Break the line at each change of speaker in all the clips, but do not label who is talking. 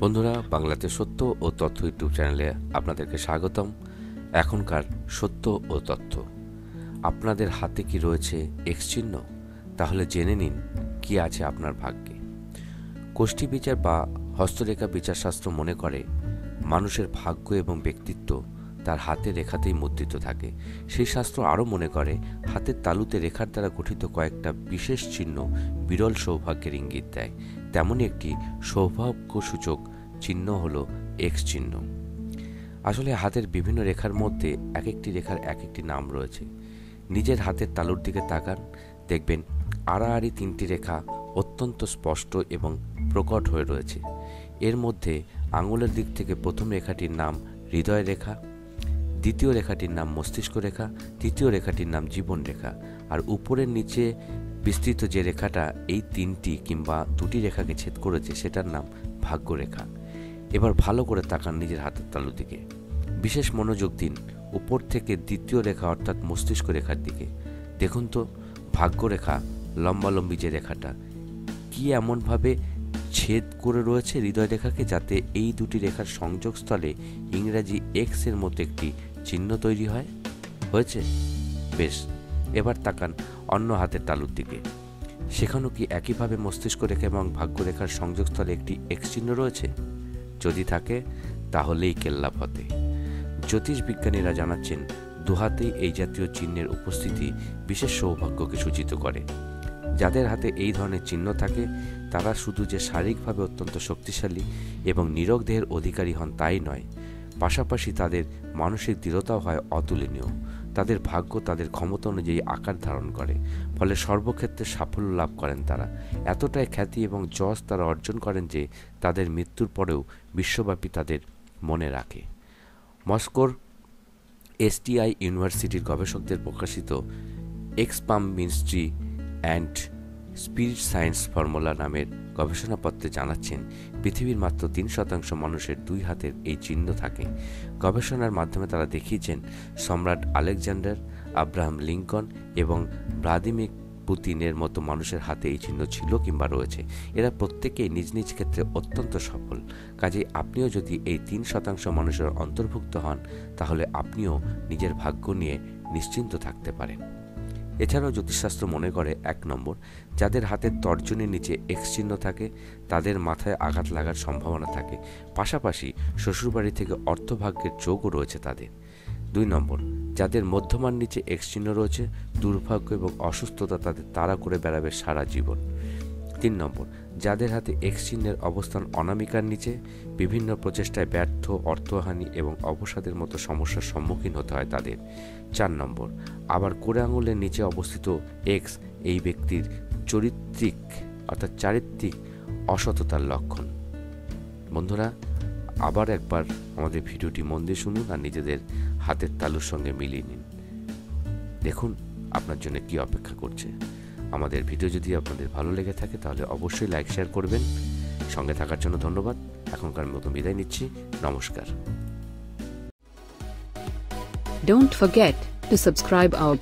বন্ধুরা, বাংলাতে সত্য ও তথ্য ইউটিউব চ্যানেলে আপনাদেরকে স্বাগতম। এখনকার সত্য ও তথ্য। আপনাদের হাতে কি রয়েছে এক্স চিহ্ন? তাহলে জেনে নিন, কি আছে আপনার ভাগ্যে। কোষ্ঠী বিচার বা হস্তরেখা বিচারশাস্ত্র মনে করে, মানুষের ভাগ্য এবং ব্যক্তিত্ব তার হাতে রেখাতেই মুদ্রিত থাকে। সেই শাস্ত্র আরও মনে করে, হাতের তালুতে রেখার দ্বারা গঠিত কয়েকটা বিশেষ চিহ্ন বিরল সৌভাগ্যের ইঙ্গিত দেয়। তেমনই একটি সৌভাগ্যসূচক চিহ্ন হল এক্স চিহ্ন। আসলে হাতের বিভিন্ন রেখার মধ্যে এক একটি রেখার এক একটি নাম রয়েছে। নিজের হাতের তালুর দিকে তাকান, দেখবেন আড়াআড়ি তিনটি রেখা অত্যন্ত স্পষ্ট এবং প্রকট হয়ে রয়েছে। এর মধ্যে আঙুলের দিক থেকে প্রথম রেখাটির নাম হৃদয় রেখা দ্বিতীয় রেখাটির নাম মস্তিষ্ক রেখা, তৃতীয় রেখাটির নাম জীবন রেখা। আর উপরের নিচে বিস্তৃত যে রেখাটা, এই তিনটি কিংবা দুটি রেখাকে ছেদ করেছে, সেটার নাম ভাগ্যরেখা এবার ভালো করে তাকান নিজের হাতের তালু দিকে। বিশেষ মনোযোগ দিন উপর থেকে দ্বিতীয় রেখা অর্থাৎ মস্তিষ্ক রেখার দিকে। দেখুন তো ভাগ্যরেখা লম্বালম্বি যে রেখাটা, কি এমনভাবে ছেদ করে রয়েছে হৃদয় রেখাকে যাতে এই দুটি রেখার সংযোগস্থলে ইংরাজি এক্সের মতো একটি চিহ্ন তৈরি হয়। হয়েছে? বেশ, এবার তাকান অন্য হাতের তালুর দিকে। সেখানেও কি একইভাবে মস্তিষ্ক রেখা এবং ভাগ্যরেখার সংযোগস্থলে একটি এক্স চিহ্ন রয়েছে? যদি থাকে, তাহলেই কেল্লা পথে জ্যোতিষ বিজ্ঞানীরা জানাচ্ছেন, দুহাতেই এই জাতীয় চিহ্নের উপস্থিতি বিশেষ সৌভাগ্যকে সূচিত করে। যাদের হাতে এই ধরনের চিহ্ন থাকে, তারা শুধু যে শারীরিকভাবে অত্যন্ত শক্তিশালী এবং নিরোগ দেহের অধিকারী হন তাই নয় পাশাপাশি তাদের মানসিক দৃঢ়তাও হয় অতুলনীয়। তাদের ভাগ্য তাদের ক্ষমতা অনুযায়ী আকার ধারণ করে, ফলে সর্বক্ষেত্রে সাফল্য লাভ করেন তারা। এতটাই খ্যাতি এবং যশ তারা অর্জন করেন যে তাদের মৃত্যুর পরেও বিশ্বব্যাপী তাদের মনে রাখে। মস্কোর এসটিআই ইউনিভার্সিটির গবেষকদের প্রকাশিত এক্সপাম ministry and spirit science formula নামের গবেষণাপত্রে জানাচ্ছেন, পৃথিবীর মাত্র তিন শতাংশ মানুষের দুই হাতের এই চিহ্ন থাকে। গবেষণার মাধ্যমে তারা দেখিয়েছেন, সম্রাট আলেকজান্ডার, আব্রাহাম লিঙ্কন এবং ভ্লাদিমির পুতিনের মতো মানুষের হাতে এই চিহ্ন ছিল কিংবা রয়েছে। এরা প্রত্যেকেই নিজ নিজ ক্ষেত্রে অত্যন্ত সফল। কাজেই আপনিও যদি এই তিন শতাংশ মানুষের অন্তর্ভুক্ত হন, তাহলে আপনিও নিজের ভাগ্য নিয়ে নিশ্চিন্ত থাকতে পারেন। এছাড়াও জ্যোতিষশাস্ত্র মনে করে এক নম্বর, যাদের হাতের তর্জনের নিচে এক্স চিহ্ন থাকে, তাদের মাথায় আঘাত লাগার সম্ভাবনা থাকে। পাশাপাশি শ্বশুরবাড়ি থেকে অর্থভাগ্যের যোগও রয়েছে তাদের। দুই নম্বর, যাদের মধ্যমান নিচে এক্স চিহ্ন রয়েছে, দুর্ভাগ্য এবং অসুস্থতা তাদের তাড়া করে বেড়াবে সারা জীবন। তিন নম্বর, যাদের হাতে এক্স চিহ্নের অবস্থান অনামিকার নিচে, বিভিন্ন প্রচেষ্টায় ব্যর্থ, অর্থহানি এবং অবসাদের মতো সমস্যার সম্মুখীন হতে হয় তাদের। চার নম্বর, আবার কোড়ে আঙুলের নিচে অবস্থিত এক্স এই ব্যক্তির চরিত্রিক অর্থাৎ চারিত্রিক অসততার লক্ষণ। বন্ধুরা, আবার একবার আমাদের ভিডিওটি মন দিয়ে শুনুন আর নিজেদের হাতের তালুর সঙ্গে মিলিয়ে নিন। দেখুন আপনার জন্য কি অপেক্ষা করছে। আমাদের ভিডিও যদি আপনাদের ভালো লেগে থাকে, তাহলে অবশ্যই লাইক শেয়ার করবেন। সঙ্গে থাকার জন্য ধন্যবাদ। এখনকার মতো বিদায় নিচ্ছি। নমস্কার।
Don't forget subscribe our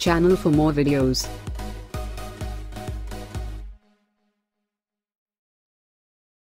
for more videos.